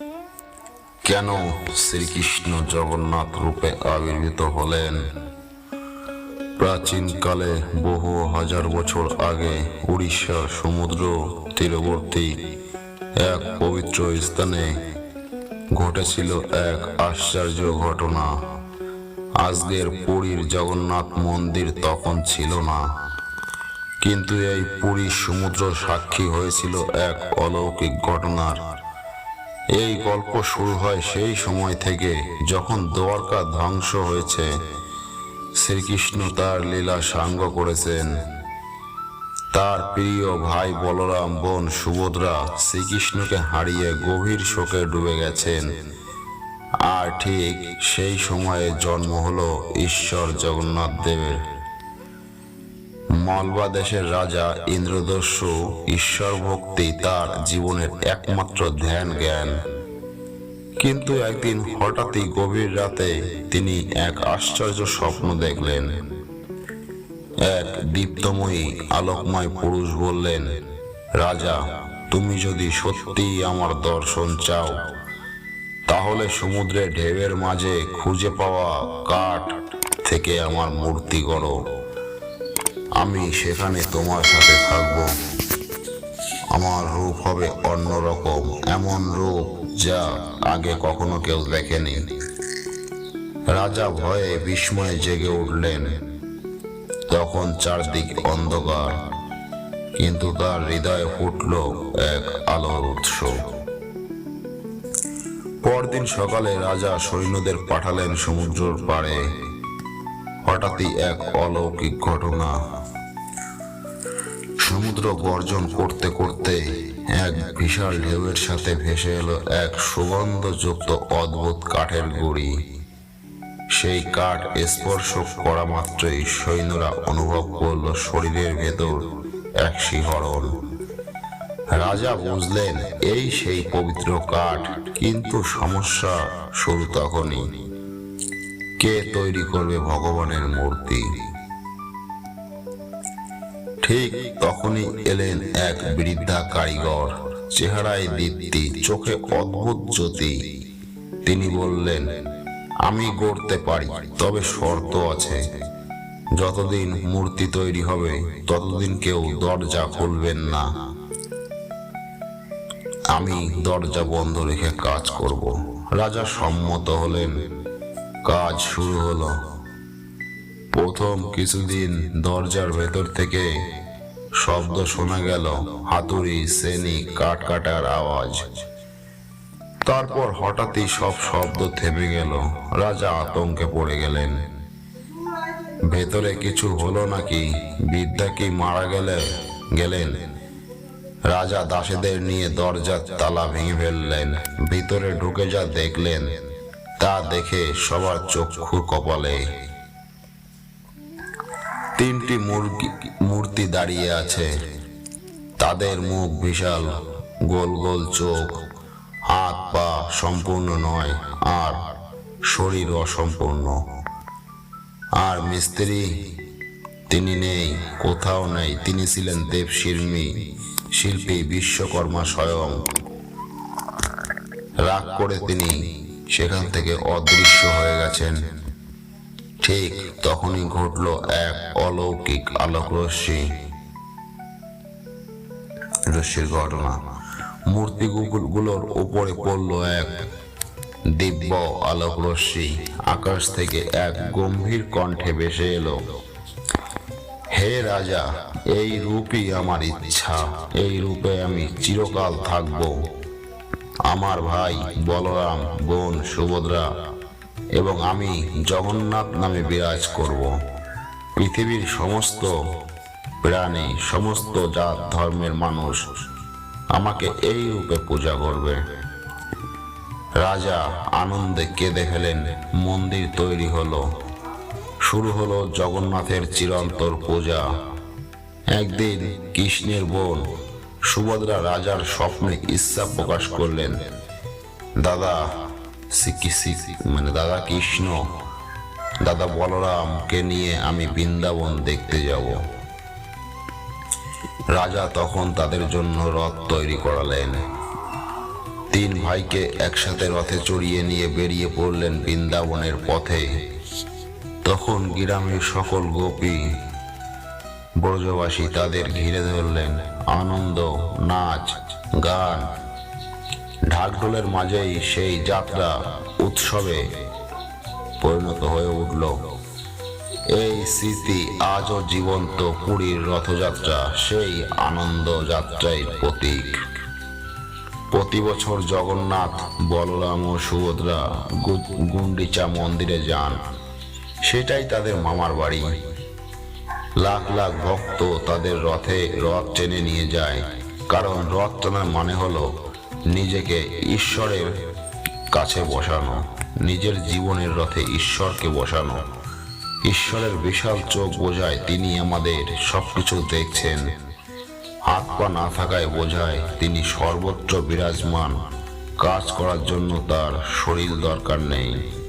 কেন শ্রীকৃষ্ণ জগন্নাথ রূপে আবির্ভূত হলেন? প্রাচীনকালে বহু হাজার বছর আগে উড়িষ্যার সমুদ্র তীরবর্তী এক পবিত্র স্থানে ঘটেছিল এক আশ্চর্য ঘটনা। আজকের পুরীর জগন্নাথ মন্দির তখন ছিল না, কিন্তু এই পুরীর সমুদ্র সাক্ষী হয়েছিল এক অলৌকিক ঘটনার। এই গল্প শুরু হয় সেই সময় থেকে যখন দ্বারকা ধ্বংস হয়েছে। শ্রীকৃষ্ণ তার লীলা সাঙ্গ করেছেন। তার প্রিয় ভাই বলরাম বোন সুভদ্রা শ্রীকৃষ্ণকে হারিয়ে গভীর শোকে ডুবে গেছেন। আর ঠিক সেই সময়ে জন্ম হলো ঈশ্বর জগন্নাথ দেবের। মালবা দেশের রাজা ইন্দ্রদস্যু ঈশ্বর ভক্তি তার জীবনের একমাত্র ধ্যান জ্ঞান কিন্তু একদিন হঠাৎই গভীর রাতে তিনি এক আশ্চর্য স্বপ্ন দেখলেন। এক দীপ্তময়ী, আলোকময় পুরুষ বললেন, রাজা, তুমি যদি সত্যিই আমার দর্শন চাও, তাহলে সমুদ্রের ঢেউয়ের মাঝে খুঁজে পাওয়া কাঠ থেকে আমার মূর্তি গড়ো। আমি সেখানে তোমার সাথে থাকব। আমার রূপ হবে অন্যরকম, এমন রূপ যা আগে কখনো কেউ দেখেনি। রাজা ভয়ে বিস্ময়ে জেগে উঠলেন। তখন চারদিক অন্ধকার, কিন্তু তার হৃদয়ে ফুটল এক আলোর উৎস। পরদিন সকালে রাজা সৈন্যদের পাঠালেন সমুদ্রের পাড়ে। হঠাৎই এক অলৌকিক ঘটনা। সমুদ্র গর্জন করতে করতে এক বিশাল ঢেউয়ের সাথে ভেসে এলো এক সুগন্ধযুক্ত অদ্ভুত কাঠের গুড়ি। সেই কাঠ স্পর্শ করা মাত্রই সৈন্যরা অনুভব করল শরীরের ভেতর এক শিহরণ। রাজা বুঝলেন, এই সেই পবিত্র কাঠ, কিন্তু সমস্যা শুরু তখনই। কে তৈরি করবে ভগবানের মূর্তি? ঠিক তখনই এলেন এক বৃদ্ধা কারিগর। চেহারায় দীপ্তি, চোখে অদ্ভুত জ্যোতি। তিনি বললেন, আমি গড়তে পারি, তবে শর্ত আছে। যতদিন মূর্তি তৈরি হবে, ততদিন কেউ দরজা খুলবেন না। আমি দরজা বন্ধ রেখে কাজ করব। রাজা সম্মত হলেন। কাজ শুরু হলো। প্রথম কিছুদিন দরজার ভেতর থেকে শব্দ শোনা গেল, হাতুড়ি, শ্রেণি কাঠ কাটার আওয়াজ। তারপর হঠাৎই সব শব্দ থেমে গেল, রাজা আতঙ্কে পড়ে গেলেন। ভেতরে কিছু হলো নাকি? বিদ্যা কি মারা গেলে? গেলেন। রাজা দাসেদের নিয়ে দরজার তালা ভেঙে ফেললেন, ভিতরে ঢুকে যা দেখলেন। তা দেখে সবার চক্ষু কপালে। তিনটি মূর্তি দাঁড়িয়ে আছে। তাদের মুখ বিশাল, গোল গোল চোখ। হাত পা সম্পূর্ণ নয়, আর শরীর অসম্পূর্ণ। আর মিস্ত্রি, তিনি নেই, কোথাও নেই। তিনি ছিলেন দেব শিল্পী শিল্পী বিশ্বকর্মা স্বয়ং। রাগ করে তিনি সেখান থেকে অদৃশ্য হয়ে গেছেন। ঠিক তখনই ঘটল এক অলৌকিক আলোক রশ্মি রশ্মির ঘটনা। মূর্তি মূর্তিগুলোর উপরে পড়ল এক দিব্য আলোক রশ্মি আকাশ থেকে এক গম্ভীর কণ্ঠে ভেসে এলো, হে রাজা, এই রূপই আমার ইচ্ছা। এই রূপে আমি চিরকাল থাকব। আমার ভাই বলরাম, বোন সুভদ্রা এবং আমি জগন্নাথ নামে বিরাজ করব। পৃথিবীর সমস্ত প্রাণী, সমস্ত জাত, ধর্মের মানুষ আমাকে এই রূপে পূজা করবে। রাজা আনন্দে কেঁদে ফেলেন, মন্দির তৈরি হলো। শুরু হলো জগন্নাথের চিরন্তর পূজা। একদিন কৃষ্ণের বোন সুভদ্রা রাজার স্বপ্নে ইচ্ছা প্রকাশ করলেন। দাদা মানে দাদা কৃষ্ণ, দাদা বলরামকে নিয়ে আমি বৃন্দাবন দেখতে যাব। রাজা তখন তাদের জন্য রথ তৈরি করালেন। তিন ভাইকে একসাথে রথে চড়িয়ে নিয়ে বেরিয়ে পড়লেন বৃন্দাবনের পথে। তখন গ্রামের সকল গোপী ব্রজবাসী তাদের ঘিরে ধরলেন। আনন্দ, নাচ, গান। ঢাকঢোলের মাঝেই সেই যাত্রা, উৎসবে পরিণত হয়ে উঠল। এই স্মৃতি আজও জীবন্ত পুরীর রথযাত্রা, সেই আনন্দ যাত্রায় প্রতীক। প্রতি বছর জগন্নাথ, বলরাম ও সুভদ্রা গুন্ডিচা মন্দিরে যান। সেটাই তাদের মামার বাড়ি। লাখ লাখ ভক্ত তাদের রথে রথ টেনে নিয়ে যায়। কারণ রথ টানার মানে হলো নিজেকে ঈশ্বরের কাছে বসানো, নিজের জীবনের রথে ঈশ্বরকে বসানো। ঈশ্বরের বিশাল চোখ বোঝায় তিনি আমাদের সবকিছু দেখছেন। হাত পা না থাকায় বোঝায় তিনি সর্বত্র বিরাজমান। কাজ করার জন্য তার শরীর দরকার নেই।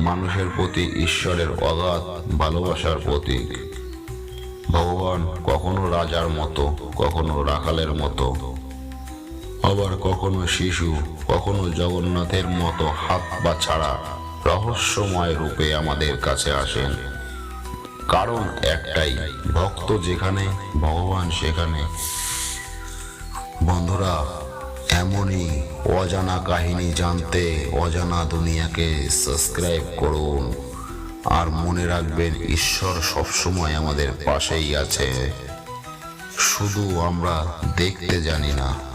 মানুষের প্রতি ঈশ্বরের অগাধ ভালোবাসার প্রতীক। ভগবান কখনো রাজার মতো, কখনো রাখালের মতো। আবার কখনো শিশু, কখনো জগন্নাথের মতো হাত বা ছাড়া রহস্যময় রূপে আমাদের কাছে আসেন। কারণ একটাই, ভক্ত যেখানে, ভগবান সেখানে। বন্ধুরা এমনই অজানা কাহিনী জানতে অজানা দুনিয়াকে সাবস্ক্রাইব করুন। আর মনে রাখবেন, ঈশ্বর সবসময় আমাদের পাশেই আছে। শুধু আমরা দেখতে জানি না।